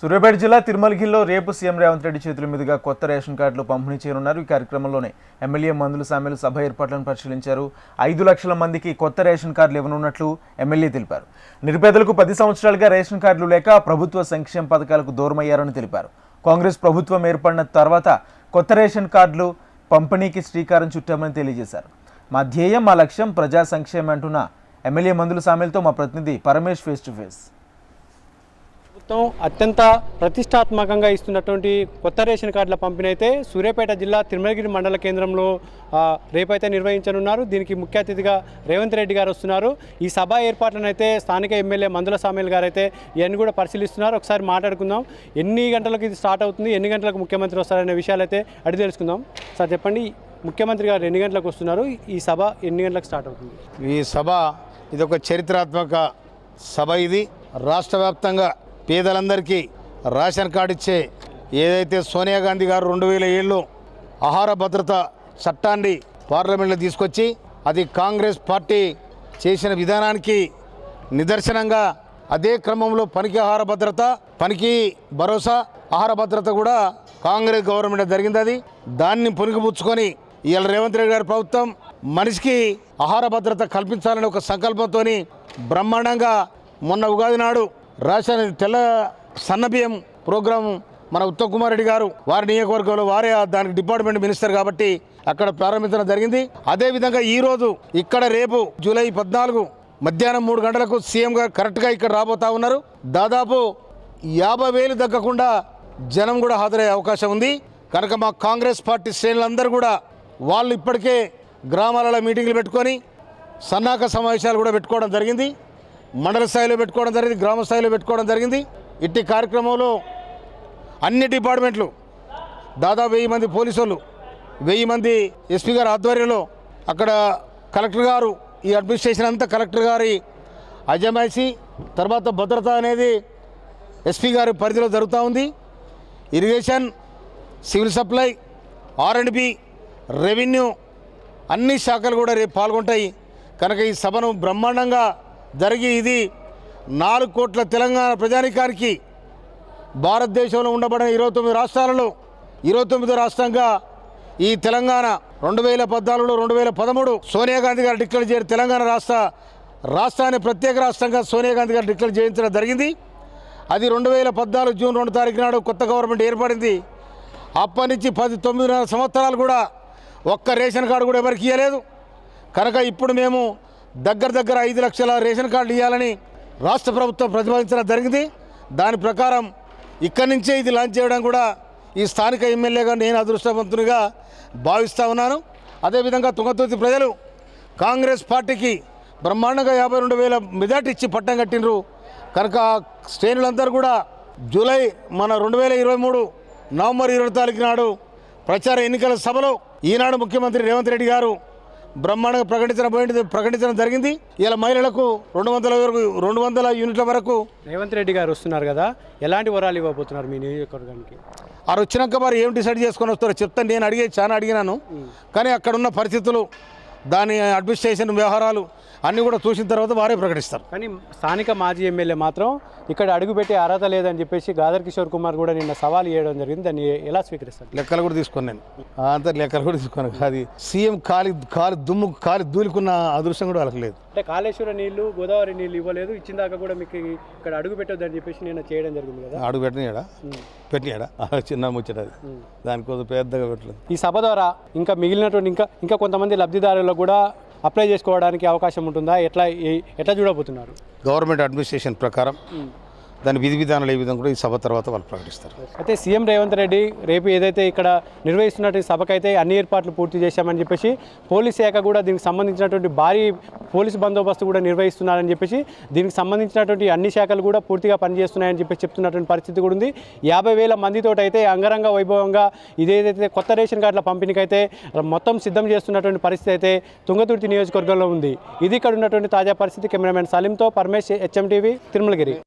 సూర్యాపేట జిల్లా తిరుమలగిరిలో రేపు సీఎం రేవంత్ రెడ్డి చేతుల మీదుగా కొత్త రేషన్ కార్డులు పంపిణీ చేయనున్నారు. ఈ కార్యక్రమంలోనే ఎమ్మెల్యే మందుల సామెలు సభ ఏర్పాట్లను పరిశీలించారు. ఐదు లక్షల మందికి కొత్త రేషన్ కార్డులు ఇవ్వనున్నట్లు ఎమ్మెల్యే తెలిపారు. నిరుపేదలకు పది సంవత్సరాలుగా రేషన్ కార్డులు లేక ప్రభుత్వ సంక్షేమ పథకాలకు దూరమయ్యారని తెలిపారు. కాంగ్రెస్ ప్రభుత్వం ఏర్పడిన తర్వాత కొత్త రేషన్ కార్డులు పంపిణీకి శ్రీకారం చుట్టామని తెలియజేశారు. మా ధ్యేయం మా లక్ష్యం ప్రజా సంక్షేమం అంటున్న ఎమ్మెల్యే మందుల సామెలతో మా ప్రతినిధి పరమేష్ ఫేస్ టు ఫేస్ ప్రభుత్వం అత్యంత ప్రతిష్టాత్మకంగా ఇస్తున్నటువంటి కొత్త రేషన్ కార్డుల పంపిణీ అయితే సూర్యాపేట జిల్లా తిరుమలగిరి మండల కేంద్రంలో రేపైతే నిర్వహించనున్నారు. దీనికి ముఖ్య అతిథిగా రేవంత్ రెడ్డి గారు వస్తున్నారు. ఈ సభ ఏర్పాట్లను అయితే స్థానిక ఎమ్మెల్యే మందుల సామేల్ గారు అయితే ఇవన్నీ కూడా పరిశీలిస్తున్నారు. ఒకసారి మాట్లాడుకుందాం. ఎన్ని గంటలకు ఇది స్టార్ట్ అవుతుంది? ఎన్ని గంటలకు ముఖ్యమంత్రి వస్తారనే విషయాలు అయితే అడిగి తెలుసుకుందాం. సార్ చెప్పండి. ముఖ్యమంత్రి గారు ఎన్ని గంటలకు వస్తున్నారు? ఈ సభ ఎన్ని గంటలకు స్టార్ట్ అవుతుంది? ఈ సభ ఇది ఒక చరిత్రాత్మక సభ ఇది. రాష్ట్ర వ్యాప్తంగా పేదలందరికీ రేషన్ కార్డు ఇచ్చే ఏదైతే సోనియా గాంధీ గారు రెండు వేల ఏళ్ళు ఆహార భద్రత చట్టాన్ని పార్లమెంట్లో తీసుకొచ్చి అది కాంగ్రెస్ పార్టీ చేసిన విధానానికి నిదర్శనంగా అదే క్రమంలో పనికి ఆహార భద్రత పనికి భరోసా ఆహార భద్రత కూడా కాంగ్రెస్ గవర్నమెంట్ జరిగింది అది. దాన్ని పుణికిపుచ్చుకొని ఇవాళ రేవంత్ రెడ్డి గారి ప్రభుత్వం మనిషికి ఆహార భద్రత కల్పించాలని ఒక సంకల్పంతో బ్రహ్మాండంగా మొన్న ఉగాది నాడు రాసిన తెల్ల సన్నబియ్యం ప్రోగ్రాం మన ఉత్తమ్ కుమార్ రెడ్డి గారు వారి నియోజకవర్గంలో వారే దానికి డిపార్ట్మెంట్ మినిస్టర్ కాబట్టి అక్కడ ప్రారంభించడం జరిగింది. అదేవిధంగా ఈరోజు ఇక్కడ రేపు జూలై పద్నాలుగు మధ్యాహ్నం మూడు గంటలకు సీఎం గారు కరెక్ట్గా ఇక్కడ రాబోతా ఉన్నారు. దాదాపు యాభై వేలు తగ్గకుండా జనం కూడా హాజరయ్యే అవకాశం ఉంది. కనుక మా కాంగ్రెస్ పార్టీ శ్రేణులందరూ కూడా వాళ్ళు ఇప్పటికే గ్రామాలలో మీటింగ్లు పెట్టుకొని సన్నాహక సమావేశాలు కూడా పెట్టుకోవడం జరిగింది. మండల స్థాయిలో పెట్టుకోవడం జరిగింది గ్రామ స్థాయిలో పెట్టుకోవడం జరిగింది. ఇట్టి కార్యక్రమంలో అన్ని డిపార్ట్మెంట్లు దాదాపు వెయ్యి మంది పోలీసులు వెయ్యి మంది ఎస్పీ గారి ఆధ్వర్యంలో అక్కడ కలెక్టర్ గారు ఈ అడ్మినిస్ట్రేషన్ అంతా కలెక్టర్ గారి అజమాయిషి తర్వాత భద్రత అనేది ఎస్పీ గారి పరిధిలో జరుగుతూ ఉంది. Irrigation civil supply R and B revenue అన్ని శాఖలు కూడా రేపు పాల్గొంటాయి. కనుక ఈ సభను బ్రహ్మాండంగా జరిగి ఇది నాలుగు కోట్ల తెలంగాణ ప్రజానికానికి భారతదేశంలో ఉండబడిన ఇరవై తొమ్మిది రాష్ట్రాలలో ఇరవై తొమ్మిదో రాష్ట్రంగా ఈ తెలంగాణ రెండు వేల పద్నాలుగులో రెండు వేల పదమూడు సోనియా గాంధీ గారు డిక్లేర్ చేయడం తెలంగాణ రాష్ట్ర రాష్ట్రాన్ని ప్రత్యేక రాష్ట్రంగా సోనియా గాంధీ గారు డిక్లేర్ చేయించడం జరిగింది. అది రెండు వేల పద్నాలుగు జూన్ రెండు తారీఖు నాడు కొత్త గవర్నమెంట్ ఏర్పడింది. అప్పటి నుంచి పది తొమ్మిదిన్నర సంవత్సరాలు కూడా ఒక్క రేషన్ కార్డు కూడా ఎవరికి ఇవ్వలేదు కనుక ఇప్పుడు మేము దగ్గర దగ్గర ఐదు లక్షల రేషన్ కార్డులు ఇవ్వాలని రాష్ట్ర ప్రభుత్వం ప్రతిపాదించడం జరిగింది. దాని ప్రకారం ఇక్కడి నుంచే ఇది లాంచ్ చేయడం కూడా ఈ స్థానిక ఎమ్మెల్యేగా నేను అదృష్టవంతునిగా భావిస్తూ ఉన్నాను. అదేవిధంగా తుంగతుర్తి ప్రజలు కాంగ్రెస్ పార్టీకి బ్రహ్మాండంగా యాభై రెండు వేల మెజార్టీ ఇచ్చి పట్టం కట్టినరు కనుక శ్రేణులందరూ కూడా జూలై మన రెండు వేల ఇరవై మూడు నవంబర్ ఇరవై తారీఖు నాడు ప్రచార ఎన్నికల సభలో ఈనాడు ముఖ్యమంత్రి రేవంత్ రెడ్డి గారు బ్రహ్మాండంగా ప్రకటించడం పోయింది ప్రకటించడం జరిగింది. ఇలా మహిళలకు రెండు వందల వరకు రెండు వందల యూనిట్ల వరకు రేవంత్ రెడ్డి గారు వస్తున్నారు కదా ఎలాంటి వరాలు ఇవ్వబోతున్నారు మీ నియోజకవర్గానికి? వారు వచ్చినాక మరి ఏం డిసైడ్ చేసుకొని వస్తారో చెప్తాను. నేను అడిగే చాలా అడిగినాను. కానీ అక్కడ ఉన్న పరిస్థితులు దాని అడ్మినిస్ట్రేషన్ వ్యవహారాలు అన్నీ కూడా చూసిన తర్వాత వారే ప్రకటిస్తారు. కానీ స్థానిక మాజీ ఎమ్మెల్యే మాత్రం ఇక్కడ అడుగుపెట్టే అర్హత లేదని చెప్పేసి గాదర్ కిషోర్ కుమార్ కూడా నిన్న సవాల్ చేయడం జరిగింది. దాన్ని ఎలా స్వీకరిస్తారు? లెక్కలు కూడా తీసుకుని నేను. అంత లెక్కలు కూడా తీసుకున్నాను అది సీఎం కాలి కాలి దుమ్ము కాలి దూలుకున్న అదృష్టం కూడా వాళ్ళకి లేదు. అంటే కాళేశ్వర నీళ్ళు గోదావరి నీళ్ళు ఇవ్వలేదు. ఇచ్చిన దాకా కూడా మీకు ఇక్కడ అడుగు పెట్టొద్దని చెప్పేసి నేను చేయడం జరిగింది కదా? అడుగు పెట్టినాడా పెట్టినాడా చిన్న ముచ్చట దానికోసం పెద్దగా పెట్టలేదు. ఈ సభ ద్వారా ఇంకా మిగిలినటువంటి ఇంకా ఇంకా కొంతమంది లబ్ధిదారులకు కూడా అప్లై చేసుకోవడానికి అవకాశం ఉంటుందా? ఎట్లా ఎట్లా చూడబోతున్నారు? గవర్నమెంట్ అడ్మినిస్ట్రేషన్ ప్రకారం దాని విధి విధానాలు ఏ విధంగా కూడా ఈ సభ తర్వాత వాళ్ళు ప్రకటిస్తారు. అయితే సీఎం రేవంత్ రెడ్డి రేపు ఏదైతే ఇక్కడ నిర్వహిస్తున్నటువంటి సభకైతే అన్ని ఏర్పాట్లు పూర్తి చేశామని చెప్పేసి పోలీస్ శాఖ కూడా దీనికి సంబంధించినటువంటి భారీ పోలీస్ బందోబస్తు కూడా నిర్వహిస్తున్నారని చెప్పేసి దీనికి సంబంధించినటువంటి అన్ని శాఖలు కూడా పూర్తిగా పనిచేస్తున్నాయని చెప్పేసి చెప్తున్నటువంటి పరిస్థితి కూడా ఉంది. యాభై వేల మందితో అయితే అంగరంగ వైభవంగా ఇదేదైతే కొత్త రేషన్ కార్డుల పంపిణీకైతే మొత్తం సిద్ధం చేస్తున్నటువంటి పరిస్థితి అయితే తుంగతుర్తి నియోజకవర్గంలో ఉంది. ఇది ఇక్కడ ఉన్నటువంటి తాజా పరిస్థితి. కెమెరామెన్ సలీంతో పరమేష్ హెచ్ఎం టీవీ తిరుమలగిరి.